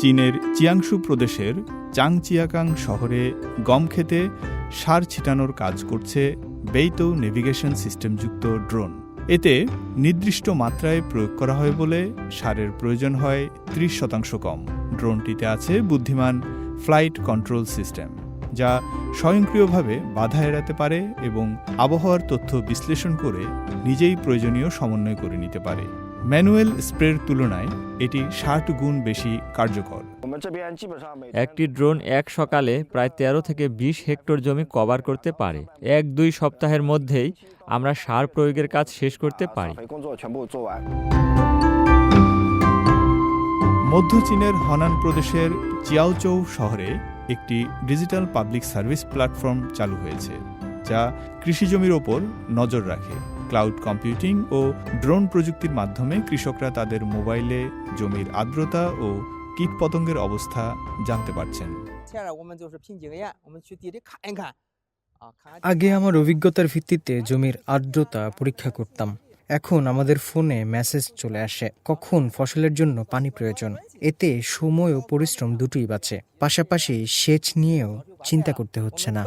চীনের চিয়াংশু প্রদেশের চাংচিয়াকাং শহরে গম খেতে সার ছিটানোর কাজ করছে বেইতো নেভিগেশন সিস্টেমযুক্ত ড্রোন। এতে নির্দিষ্ট মাত্রায় প্রয়োগ করা হয় বলে সারের প্রয়োজন হয় ত্রিশ শতাংশ কম। ড্রোনটিতে আছে বুদ্ধিমান ফ্লাইট কন্ট্রোল সিস্টেম, যা স্বয়ংক্রিয়ভাবে বাধা এড়াতে পারে এবং আবহাওয়ার তথ্য বিশ্লেষণ করে নিজেই প্রয়োজনীয় সমন্বয় করে নিতে পারে। ম্যানুয়াল স্প্রের তুলনায় এটি ষাট গুণ বেশি কার্যকর। একটি ড্রোন এক সকালে প্রায় ১৩ থেকে ২০ হেক্টর জমি কভার করতে পারে। এক দুই সপ্তাহের মধ্যেই আমরা সার প্রয়োগের কাজ শেষ করতে পারি। মধ্য চীনের হনান প্রদেশের চিয়াওচৌ শহরে একটি ডিজিটাল পাবলিক সার্ভিস প্ল্যাটফর্ম চালু হয়েছে যা কৃষিজমির ওপর নজর রাখে। ক্লাউড কম্পিউটিং ও ড্রোন প্রযুক্তির মাধ্যমে কৃষকরা তাদের মোবাইলে জমির আর্দ্রতা ও কীটপতঙ্গের অবস্থা জানতে পারছেন। আগে আমার অভিজ্ঞতার ভিত্তিতে জমির আর্দ্রতা পরীক্ষা করতাম। এখন আমাদের ফোনে মেসেজ চলে আসে, কখন ফসলের জন্য পানি প্রয়োজন। এতে সময় ও পরিশ্রম দুটোই বাঁচে। পাশাপাশি সেচ নিয়েও চিন্তা করতে হচ্ছে না।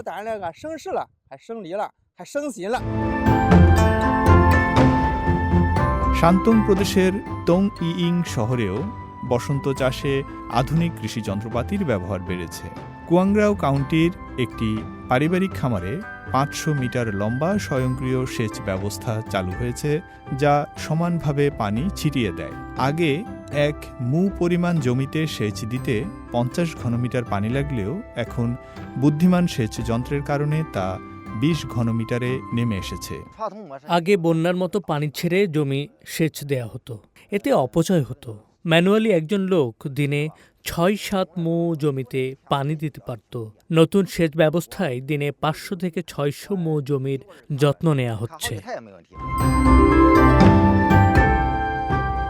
শান্তং প্রদেশের তং ইইং শহরেও বসন্ত চাষে আধুনিক কৃষি যন্ত্রপাতির ব্যবহার বেড়েছে। কুয়াংরাও কাউন্টির একটি পারিবারিক খামারে পাঁচশো মিটার লম্বা স্বয়ংক্রিয় সেচ ব্যবস্থা চালু হয়েছে, যা সমানভাবে পানি ছিটিয়ে দেয়। আগে এক মু পরিমাণ জমিতে সেচ দিতে পঞ্চাশ ঘনমিটার পানি লাগলেও এখন বুদ্ধিমান সেচ যন্ত্রের কারণে তা বিশ ঘনমিটারে নেমে এসেছে। আগে বন্যার মতো পানি ছেড়ে জমি সেচ দেয়া হতো। এতে অপচয় হতো। ম্যানুয়ালি একজন লোক দিনে ছয় সাত মো জমিতে পানি দিতে পারত। নতুন সেচ ব্যবস্থায় দিনে পাঁচশো থেকে ছয়শো মো জমির যত্ন নেওয়া হচ্ছে।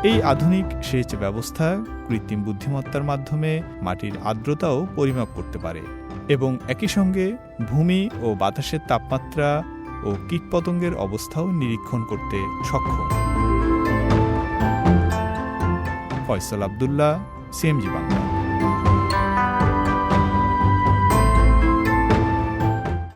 এই আধুনিক সেচ ব্যবস্থা কৃত্রিম বুদ্ধিমত্তার মাধ্যমে মাটির আর্দ্রতাও পরিমাপ করতে পারে এবং একই সঙ্গে ভূমি ও বাতাসের তাপমাত্রা ও কীটপতঙ্গের অবস্থাও নিরীক্ষণ করতে সক্ষম। ফয়সাল আবদুল্লাহ, সিএমজি বাংলা।